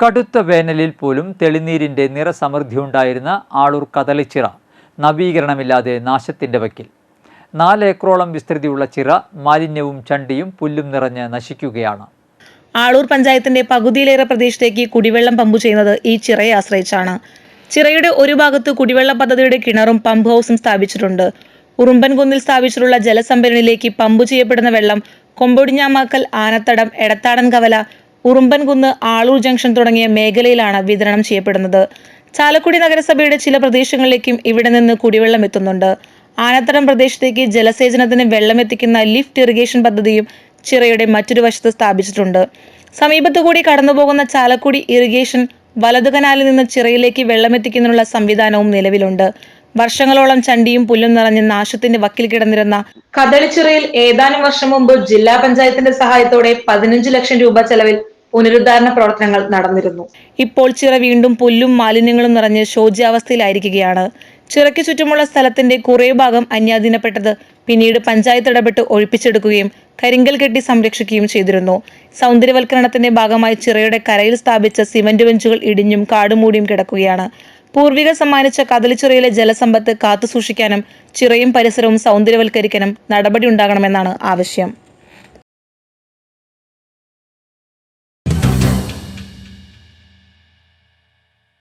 കടുത്ത വേനലിൽ പോലും തെളിനീരിന്റെ നിറസമൃദ്ധിയുണ്ടായിരുന്ന ആളൂർ കദളിച്ചിറ നവീകരണമില്ലാതെ നാശത്തിന്റെ വക്കിൽ. നാലേക്കറോളം വിസ്തൃതിയുള്ള ചിറ മാലിന്യവും ചണ്ടിയും പുല്ലും നിറഞ്ഞ് നശിക്കുകയാണ്. ആളൂർ പഞ്ചായത്തിന്റെ പകുതിയിലേറെ പ്രദേശത്തേക്ക് കുടിവെള്ളം പമ്പ് ചെയ്യുന്നത് ഈ ചിറയെ ആശ്രയിച്ചാണ്. ചിറയുടെ ഒരു ഭാഗത്ത് കുടിവെള്ള പദ്ധതിയുടെ കിണറും പമ്പ് ഹൗസും സ്ഥാപിച്ചിട്ടുണ്ട്. ഉറുമ്പൻകുന്നിൽ സ്ഥാപിച്ചിട്ടുള്ള ജലസംഭരണിയിലേക്ക് പമ്പ് ചെയ്യപ്പെടുന്ന വെള്ളം കൊമ്പൊടിഞ്ഞാമാക്കൽ ആനത്തടം എടത്താടൻ കവല ഉറുമ്പൻകുന്ന് ആളൂർ ജംഗ്ഷൻ തുടങ്ങിയ മേഖലയിലാണ് വിതരണം ചെയ്യപ്പെടുന്നത്. ചാലക്കുടി നഗരസഭയുടെ ചില പ്രദേശങ്ങളിലേക്കും ഇവിടെ നിന്ന് കുടിവെള്ളം എത്തുന്നുണ്ട്. ആനത്തടം പ്രദേശത്തേക്ക് ജലസേചനത്തിന് വെള്ളമെത്തിക്കുന്ന ലിഫ്റ്റ് ഇറിഗേഷൻ പദ്ധതിയും ചിറയുടെ മറ്റൊരു വശത്ത് സ്ഥാപിച്ചിട്ടുണ്ട്. സമീപത്തു കൂടി കടന്നുപോകുന്ന ചാലക്കുടി ഇറിഗേഷൻ വലതു കനാലിൽ നിന്ന് ചിറയിലേക്ക് വെള്ളമെത്തിക്കുന്നതിനുള്ള സംവിധാനവും നിലവിലുണ്ട്. വർഷങ്ങളോളം ചണ്ടിയും പുല്ലും നിറഞ്ഞ നാശത്തിന്റെ വക്കിൽ കിടന്നിരുന്ന കദളിച്ചിറയിൽ ഏതാനും വർഷം മുമ്പ് ജില്ലാ പഞ്ചായത്തിന്റെ സഹായത്തോടെ പതിനഞ്ച് ലക്ഷം രൂപ ചെലവിൽ പുനരുദ്ധാരണ പ്രവർത്തനങ്ങൾ നടന്നിരുന്നു. ഇപ്പോൾ ചിറ വീണ്ടും പുല്ലും മാലിന്യങ്ങളും നിറഞ്ഞ് ശോച്യാവസ്ഥയിലായിരിക്കുകയാണ്. ചിറയ്ക്ക് ചുറ്റുമുള്ള സ്ഥലത്തിന്റെ കുറേ ഭാഗം അന്യാധീനപ്പെട്ടത് പിന്നീട് പഞ്ചായത്ത് ഇടപെട്ട് ഒഴിപ്പിച്ചെടുക്കുകയും കരിങ്കൽ കെട്ടി സംരക്ഷിക്കുകയും ചെയ്തിരുന്നു. സൗന്ദര്യവൽക്കരണത്തിന്റെ ഭാഗമായി ചിറയുടെ കരയിൽ സ്ഥാപിച്ച സിമന്റ് ബെഞ്ചുകൾ ഇടിഞ്ഞും കാടുമൂടിയും കിടക്കുകയാണ്. പൂർവിക സമ്മാനിച്ച കദലിച്ചിറയിലെ ജലസമ്പത്ത് കാത്തുസൂക്ഷിക്കാനും ചിറയും പരിസരവും സൗന്ദര്യവൽക്കരിക്കാനും നടപടി ഉണ്ടാകണമെന്നാണ് ആവശ്യം.